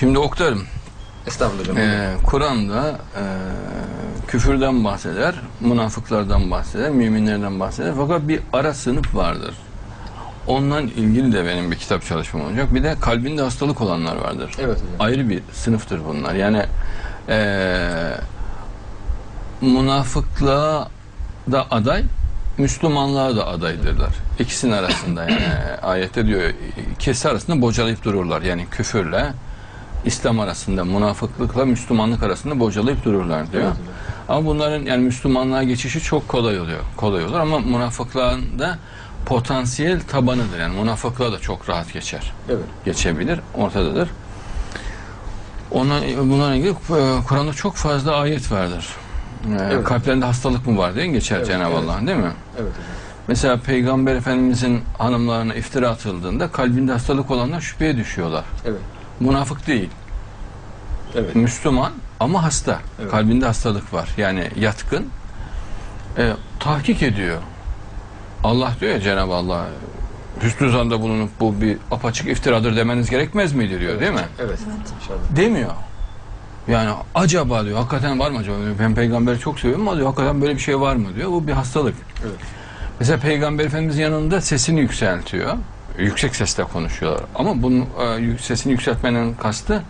Şimdi oktarım. Estağfurullah. Ee, Kur'an'da e, küfürden bahseder, münafıklardan bahseder, müminlerden bahseder. Fakat bir ara sınıf vardır. Ondan ilgili de benim bir kitap çalışmam olacak. Bir de kalbinde hastalık olanlar vardır. Evet hocam. Ayrı bir sınıftır bunlar. Yani e, münafıklığa da aday, Müslümanlığa da adaydırlar. İkisinin arasında yani ayette diyor ikisi arasında bocalayıp dururlar. Yani küfürle İslam arasında, münafıklıkla Müslümanlık arasında bocalayıp dururlar diyor. Evet hocam. Ama bunların yani Müslümanlığa geçişi çok kolay oluyor. Kolay olur ama münafıklığın da potansiyel tabanıdır. Yani münafıklığa da çok rahat geçer Evet. geçebilir. Ortadadır. Ona, bununla ilgili e, Kur'an'da çok fazla ayet vardır. E, Evet. Kalplerinde hastalık mı var diye geçer Evet, Cenab-ı evet. Allah'ın değil mi? Evet hocam. Mesela Peygamber Efendimizin hanımlarına iftira atıldığında kalbinde hastalık olanlar şüpheye düşüyorlar. Evet. Münafık değil, Evet. Müslüman ama hasta. Evet. Kalbinde hastalık var. Yani yatkın. E, tahkik ediyor. Allah diyor ya Cenab-ı Allah hüsnü zanda bulunup bu bir apaçık iftiradır demeniz gerekmez miydi diyor değil mi? Evet. İnşallah. Demiyor. Yani acaba diyor hakikaten var mı acaba? Ben peygamberi çok seviyorum ama diyor hakikaten böyle bir şey var mı diyor. Bu bir hastalık. Evet. Mesela peygamber efendimiz yanında sesini yükseltiyor. Yüksek sesle konuşuyorlar. Ama bunun e, sesini yükseltmenin kastı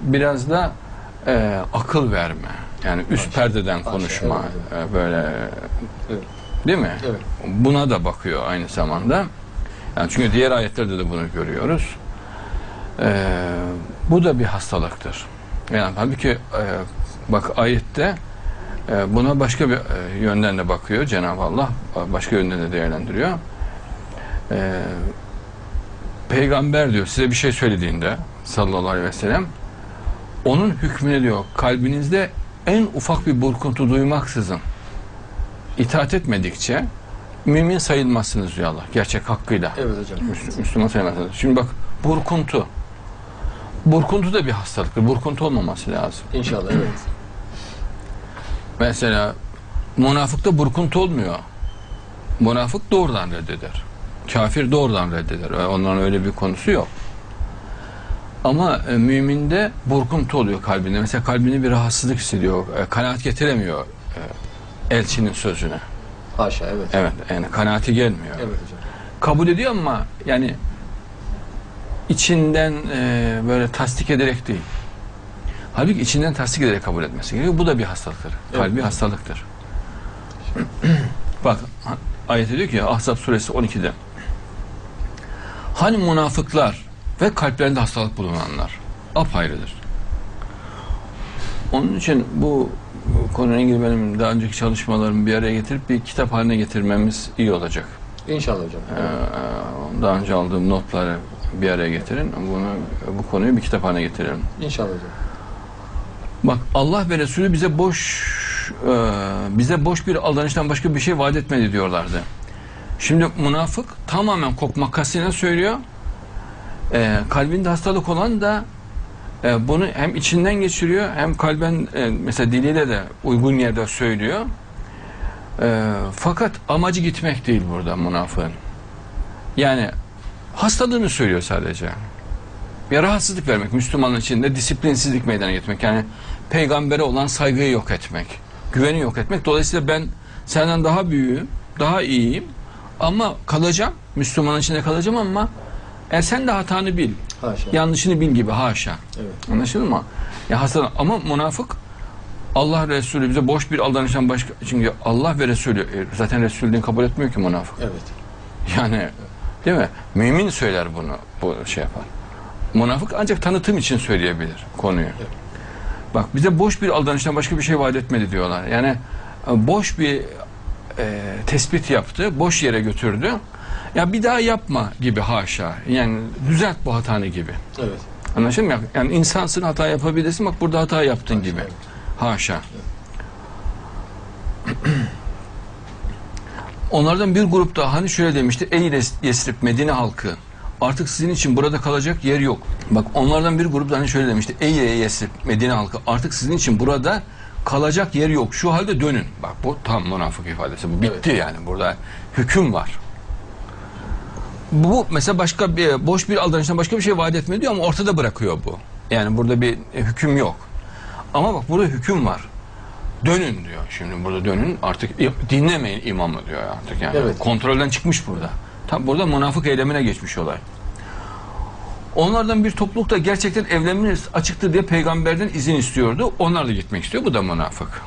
biraz da e, akıl verme. Yani üst Haşa. perdeden konuşma. evet, e, böyle Evet. değil mi? Evet. Buna da bakıyor aynı zamanda. Yani çünkü diğer ayetlerde de bunu görüyoruz. Ee, bu da bir hastalıktır. Yani halbuki e, bak ayette e, buna başka bir e, yönden de bakıyor Cenab-ı Allah. Başka yönden de değerlendiriyor. Peygamber diyor size bir şey söylediğinde sallallahu aleyhi ve sellem onun hükmüne diyor kalbinizde en ufak bir burkuntu duymaksızın itaat etmedikçe mümin sayılmazsınız diyor Allah. Gerçek hakkıyla. Evet hocam. Müsl- Müslüman sayılmazsınız. Şimdi bak burkuntu. Burkuntu da bir hastalıktır. Burkuntu olmaması lazım. İnşallah evet. Mesela münafıkta burkuntu olmuyor. Münafık doğrudan reddeder. Kafir doğrudan reddeder. Onların öyle bir konusu yok. Ama e, müminde burkuntu oluyor kalbinde. Mesela kalbinde bir rahatsızlık hissediyor. E, kanaat getiremiyor e, elçinin sözüne. Haşa evet. Evet yani kanaati gelmiyor. Evet hocam. kabul ediyor ama yani içinden e, böyle tasdik ederek değil. Halbuki içinden tasdik ederek kabul etmesi gerekiyor. Bu da bir hastalıktır. Evet. Kalbi hastalıktır. Bak ayet diyor ki Ahzab suresi 12'de Hani münafıklar ve kalplerinde hastalık bulunanlar apayrıdır. Onun için bu konuyla ilgili benim daha önceki çalışmalarımı bir araya getirip bir kitap haline getirmemiz iyi olacak. İnşallah hocam. Ee, daha önce aldığım notları bir araya getirin. Bunu bu konuyu bir kitap haline getirelim. İnşallah hocam. Bak Allah ve Resulü bize boş e, bize boş bir aldanıştan başka bir şey vaat etmedi diyorlardı. Şimdi münafık tamamen kopma kastıyla söylüyor. E, kalbinde hastalık olan da e, bunu hem içinden geçiriyor hem kalben e, mesela diliyle de uygun yerde söylüyor. E, fakat amacı gitmek değil burada münafığın. Yani hastalığını söylüyor sadece. Bir rahatsızlık vermek, Müslümanın içinde disiplinsizlik meydana getirmek. Yani peygambere olan saygıyı yok etmek, güveni yok etmek. Dolayısıyla ben senden daha büyüğüm, daha iyiyim ama kalacağım, Müslümanın içinde kalacağım ama e, sen de hatanı bil, Haşa. yanlışını bil gibi haşa. Evet. Anlaşıldı mı? Ya hastalık ama münafık Allah Resulü bize boş bir aldanıştan başka çünkü Allah ve Resulü e, zaten Resulü'nü kabul etmiyor ki münafık. Evet. Yani değil mi? Mümin söyler bunu, bu şey yapar. Münafık ancak tanıtım için söyleyebilir konuyu. Bak bize boş bir aldanıştan başka bir şey vaat etmedi diyorlar. Yani e, boş bir e, tespit yaptı, boş yere götürdü. Ya bir daha yapma gibi haşa. Yani düzelt bu hatanı gibi. Evet. Anlaşıldı mı? Yani insansın hata yapabilirsin. Bak burada hata yaptın gibi. evet. Haşa. Onlardan bir grup da hani şöyle demişti. Ey Yesrib Medine halkı artık sizin için burada kalacak yer yok. Bak onlardan bir grup da hani şöyle demişti. Ey Yesrib Medine halkı artık sizin için burada kalacak yer yok. Şu halde dönün. Bak bu tam münafık ifadesi. Bu bitti Evet. yani. Burada hüküm var. Bu mesela başka bir boş bir aldanıştan başka bir şey vaat etmiyor diyor ama ortada bırakıyor bu. Yani burada bir e, hüküm yok. Ama bak burada hüküm var. Dönün diyor. Şimdi burada dönün artık dinlemeyin imamı diyor artık yani. Evet. Kontrolden çıkmış burada. Tam burada münafık eylemine geçmiş olay. Onlardan bir topluluk da gerçekten evlenmeniz açıktır diye peygamberden izin istiyordu. Onlar da gitmek istiyor. Bu da münafık.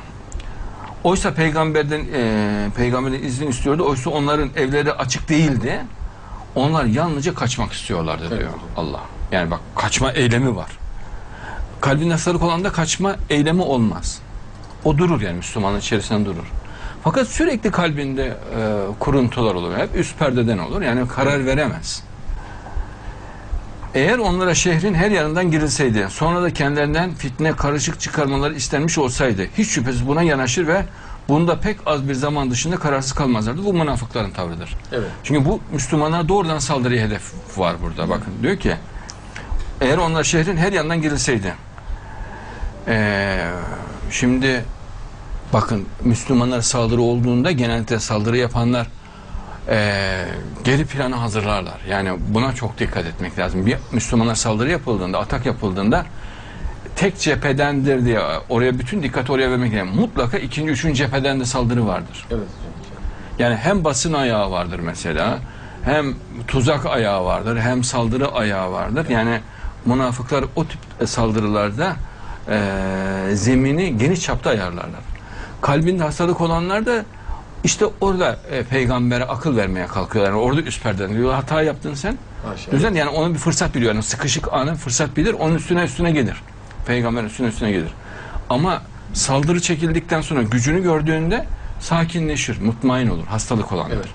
Oysa peygamberden e, peygamberden izin istiyordu. Oysa onların evleri açık değildi. Onlar yalnızca kaçmak istiyorlardı Evet. diyor Allah. Yani bak kaçma eylemi var. Kalbin hastalık olan da kaçma eylemi olmaz. O durur yani Müslümanın içerisinde durur. Fakat sürekli kalbinde e, kuruntular olur. Hep üst perdeden olur. Yani karar veremez. Eğer onlara şehrin her yanından girilseydi, sonra da kendilerinden fitne karışık çıkarmaları istenmiş olsaydı, hiç şüphesiz buna yanaşır ve bunda pek az bir zaman dışında kararsız kalmazlardı. Bu münafıkların tavrıdır. Evet. Çünkü bu Müslümanlara doğrudan saldırıya hedef var burada. Bakın diyor ki eğer onlar şehrin her yandan girilseydi eee, şimdi bakın Müslümanlar saldırı olduğunda genellikle saldırı yapanlar eee, geri planı hazırlarlar. Yani buna çok dikkat etmek lazım. Bir Müslümanlar saldırı yapıldığında, atak yapıldığında tek cephedendir diye oraya bütün dikkati oraya vermek lazım. Mutlaka ikinci, üçüncü cepheden de saldırı vardır. Evet. Yani hem basın ayağı vardır mesela, hem tuzak ayağı vardır, hem saldırı ayağı vardır. Yani münafıklar o tip e, saldırılarda e, zemini geniş çapta ayarlarlar. Kalbinde hastalık olanlar da işte orada e, peygambere akıl vermeye kalkıyorlar. Yani orada üst perdeden diyor hata yaptın sen. Haşa. Düzen yani onu bir fırsat biliyor. Yani sıkışık anı fırsat bilir. Onun üstüne üstüne gelir. Peygamberin üstüne üstüne gelir. Ama saldırı çekildikten sonra gücünü gördüğünde sakinleşir, mutmain olur. Hastalık olanlar. Evet.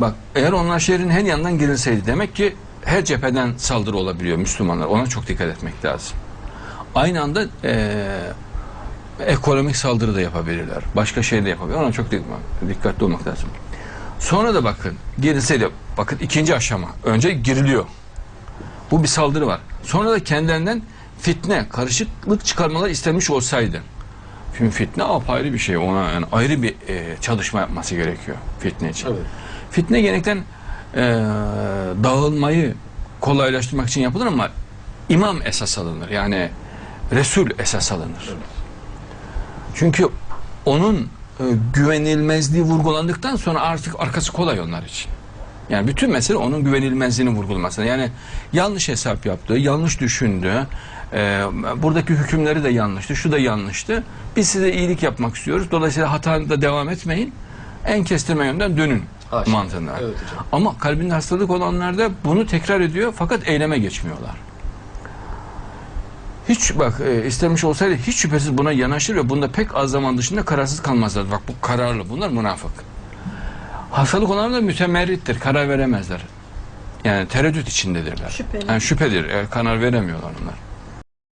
Bak eğer onlar şehrin her yanından girilseydi demek ki her cepheden saldırı olabiliyor Müslümanlar. Ona çok dikkat etmek lazım. Aynı anda eee, ekonomik saldırı da yapabilirler. Başka şey de yapabilirler. Ona çok dik- dikkatli olmak lazım. Sonra da bakın girilseydi bakın ikinci aşama. Önce giriliyor. Bu bir saldırı var. Sonra da kendilerinden fitne, karışıklık çıkarmalar istenmiş olsaydı. Şimdi fitne apayrı bir şey. Ona yani ayrı bir e, çalışma yapması gerekiyor fitne için. Evet. Fitne genellikle e, dağılmayı kolaylaştırmak için yapılır ama imam esas alınır. Yani Resul esas alınır. Çünkü onun e, güvenilmezliği vurgulandıktan sonra artık arkası kolay onlar için. Yani bütün mesele onun güvenilmezliğini vurgulaması. Yani yanlış hesap yaptı, yanlış düşündü. e, buradaki hükümleri de yanlıştı, şu da yanlıştı. Biz size iyilik yapmak istiyoruz. Dolayısıyla hatanızda devam etmeyin. En kestirme yönden dönün Haşa. mantığında. Evet hocam. Ama kalbinde hastalık olanlarda bunu tekrar ediyor fakat eyleme geçmiyorlar. Hiç bak e, istemiş olsaydı hiç şüphesiz buna yanaşır ve bunda pek az zaman dışında kararsız kalmazlar. Bak bu kararlı bunlar münafık. Hastalık olanlar da mütemerrittir. Karar veremezler. Yani tereddüt içindedirler. Şüpheli. Yani şüphedir. e, karar veremiyorlar onlar.